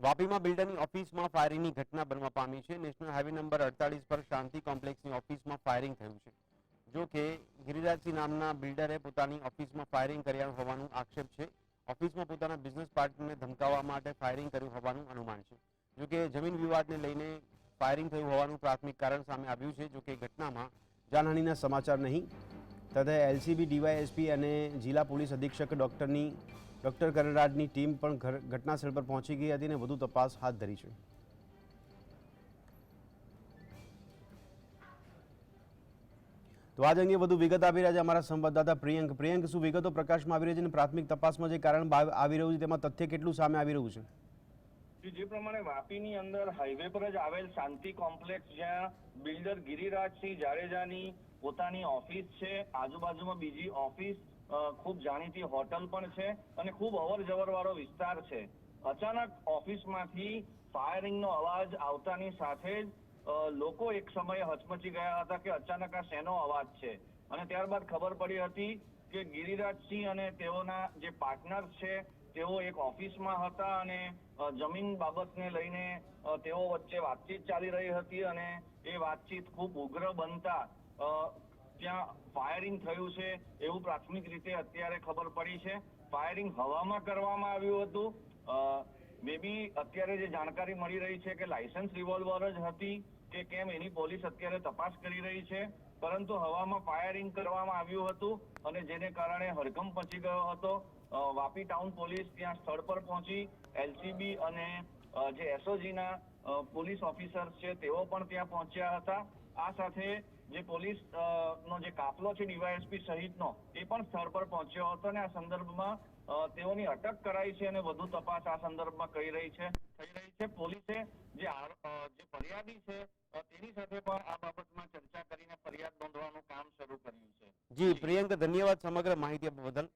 વાપીમાં બિલ્ડરની ઓફિસમાં ફાયરિંગની ઘટના બનવા પામી છે. નેશનલ હાઈવે નંબર અડતાલીસ પર શાંતિ કોમ્પ્લેક્સની ઓફિસમાં ફાયરિંગ થયું છે. જો કે, ગિરિરાજસિંહ નામના બિલ્ડરે પોતાની ઓફિસમાં ફાયરિંગ કર્યા હોવાનું આક્ષેપ છે. ઓફિસમાં પોતાના બિઝનેસ પાર્ટનરને ધમકાવવા માટે ફાયરિંગ કર્યું હોવાનું અનુમાન છે. જો કે, જમીન વિવાદને લઈને ફાયરિંગ થયું હોવાનું પ્રાથમિક કારણ સામે આવ્યું છે. જો કે, ઘટનામાં જાનહાનિના સમાચાર નહીં. તથા એલસીબી, ડીવાયએસપી અને જિલ્લા પોલીસ અધિક્ષક ડોક્ટરની ડોક્ટર કરણરાજની ટીમ પણ ઘટનાસ્થળ પર પહોંચી ગઈ હતી અને વધુ તપાસ હાથ ધરી છે. તો આજ અંગે વધુ વિગત આવી રહ્યા છે અમારા સંવાદદાતા પ્રિયંક. પ્રિયંક, શું વિગતો પ્રકાશમાં આવી રહી છે અને પ્રાથમિક તપાસમાં જે કારણ આવી રહ્યું છે તેમાં તથ્ય કેટલું સામે આવી રહ્યું છે? જે પ્રમાણે વાપીની અંદર હાઈવે પર જ આવેલ શાંતિ કોમ્પ્લેક્સ જ્યાં બિલ્ડર ગિરિરાજસિંહ જાડેજાની પોતાની ઓફિસ છે. આજુબાજુમાં બીજી ઓફિસ ખૂબ જાણીતી હોટલ પણ છે અને ખૂબ અવર જવર વાળો વિસ્તાર છે. અચાનક ઓફિસમાંથી ફાયરિંગનો અવાજ આવતાની સાથે જ લોકો એક સમયે હચમચી ગયા હતા કે અચાનક આ શેનો અવાજ છે. અને ત્યારબાદ ખબર પડી હતી કે ગિરિરાજસિંહ અને તેઓના જે પાર્ટનર છે તેઓ એક ઓફિસમાં હતા અને જમીન બાબતને લઈને તેઓ વચ્ચે વાતચીત ચાલી રહી હતી અને એ વાતચીત ખૂબ ઉગ્ર બનતા ત્યાં ફાયરિંગ થયું છે એવું પ્રાથમિક રીતે અત્યારે ખબર પડી છે. ફાયરિંગ હવામાં કરવામાં આવ્યું હતું. મેબી અત્યારે જે જાણકારી મળી રહી છે કે લાયસન્સ રિવોલ્વર જ હતી કે કેમ એની પોલીસ અત્યારે તપાસ કરી રહી છે. પરંતુ હવામાં ફાયરિંગ કરવામાં આવ્યું હતું અને જેને કારણે હરકમ પચી ગયો હતો. વાપી ટાઉન પોલીસ ત્યાં સ્થળ પર પહોંચી. એલસીબી અને જે એસઓજીના પોલીસ ઓફિસર્સ છે, તેઓ પણ ત્યાં પહોંચ્યા હતા. આ સાથે જે પોલીસ નો જે કાફલો છે ડીવાયએસપી સહિતનો, એ પણ સ્થળ પર પહોંચ્યો હતો અને આ સંદર્ભમાં તેઓની અટક કરાઈ છે અને વધુ તપાસ આ સંદર્ભમાં કરી રહી છે. થઈ રહી છે. પોલીસે જે જે ફરિયાદી છે તેની સાથે પણ આ બાબતમાં ચર્ચા કરીને ફરિયાદ નોંધવાનું કામ શરૂ કર્યું છે જી પ્રિયંક ધન્યવાદ સમગ્ર માહિતી બદલ.